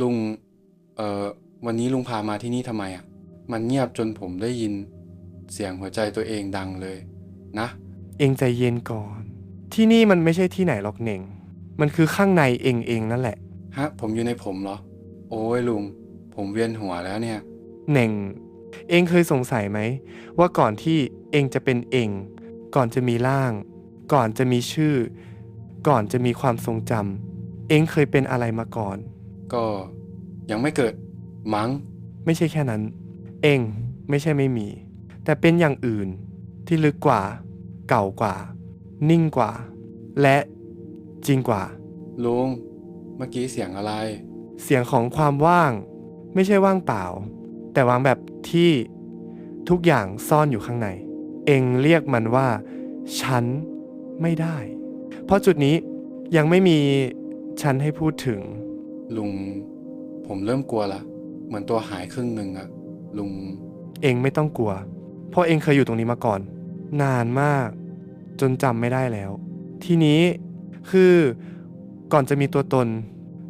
ลุง เอ่อ วันนี้ลุงพามาที่นี่ทำไมอะ มันเงียบจนผมได้ยินเสียงหัวใจตัวเองดังเลย นะ เองใจเย็นก่อน ที่นี่มันไม่ใช่ที่ไหนหรอกเหน่ง มันคือข้างในเองเองนั่นแหละ ฮะ ผมอยู่ในผมเหรอ โอ้ยลุง ผมเวียนหัวแล้วเนี่ยเหน่ง เองเคยสงสัยไหม ว่าก่อนที่เองจะเป็นเอง ก่อนจะมีร่าง ก่อนจะมีชื่อ ก่อนจะมีความทรงจำเองเคยเป็นอะไรมาก่อน ก็ยังไม่เกิดมั้ง ไม่ใช่แค่นั้น เองไม่ใช่ไม่มี แต่เป็นอย่างอื่นที่ลึกกว่า เก่ากว่า นิ่งกว่า และจริงกว่า ลุง เมื่อกี้เสียงอะไร เสียงของความว่าง ไม่ใช่ว่างเปล่า แต่ว่างแบบที่ทุกอย่างซ่อนอยู่ข้างใน เองเรียกมันว่า ฉันไม่ได้ เพราะจุดนี้ยังไม่มีฉันให้พูดถึง ลุง ผมเริ่มกลัวละ เหมือนตัวหายครึ่งหนึ่งอะลุง เองไม่ต้องกลัว เพราะเองเคยอยู่ตรงนี้มาก่อน นานมาก จนจำไม่ได้แล้ว ทีนี้คือก่อนจะมีตัวตน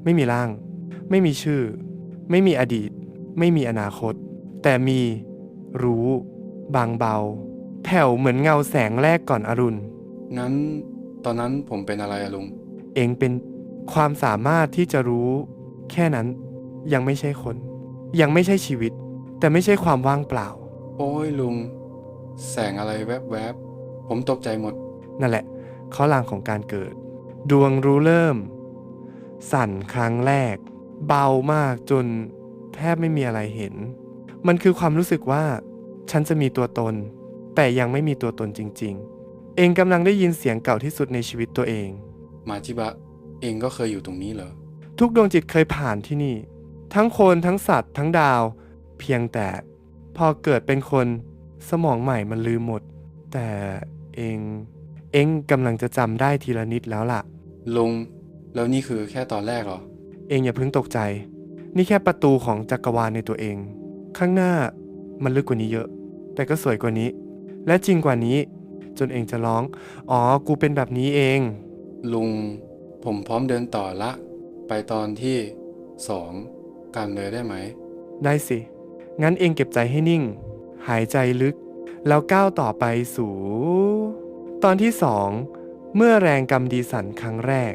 ไม่มีร่าง ไม่มีชื่อ ไม่มีอดีต ไม่มีอนาคต แต่มีรู้ บางเบา แผ่วเหมือนเงาแสงแรกก่อนอรุณ งั้นตอนนั้นผมเป็นอะไรอะลุง เองเป็น ความสามารถที่จะรู้ แค่นั้นยังไม่ใช่คน ยังไม่ใช่ชีวิต แต่ไม่ใช่ความว่างเปล่า โอ้ยลุง แสงอะไรแวบๆผมตกใจหมด นั่นแหละข้อลางของการเกิด ดวงรู้เริ่ม สั่นครั้งแรก เบามากจนแทบไม่มีอะไรเห็น มันคือความรู้สึกว่า ฉันจะมีตัวตน แต่ยังไม่มีตัวตนจริง ๆ เองกำลังได้ยินเสียงเก่าที่สุดในชีวิตตัวเอง มาจิบะ เองก็เคยอยู่ตรงนี้เหรอ ทุกดวงจิตเคยผ่านที่นี่ ทั้งคนทั้งสัตว์ทั้งดาว เพียงแต่พอเกิดเป็นคนสมองใหม่มันลืมหมด แต่เองเองกำลังจะจำได้ทีละนิดแล้วล่ะ ลุง แล้วนี่คือแค่ตอนแรกเหรอ เองอย่าเพิ่งตกใจ นี่แค่ประตูของจักรวาลในตัวเอง ข้างหน้ามันลึกกว่านี้เยอะ แต่ก็สวยกว่านี้ และจริงกว่านี้ จนเองจะร้อง อ๋อ กูเป็นแบบนี้เอง ลุง ผมพร้อมเดินต่อละ ไปตอนที่สองกันเลยได้ไหม ได้สิ งั้นเองเก็บใจให้นิ่ง หายใจลึก แล้วก้าวต่อไปสู่ ตอนที่สอง เมื่อแรงกำดีสันครั้งแรก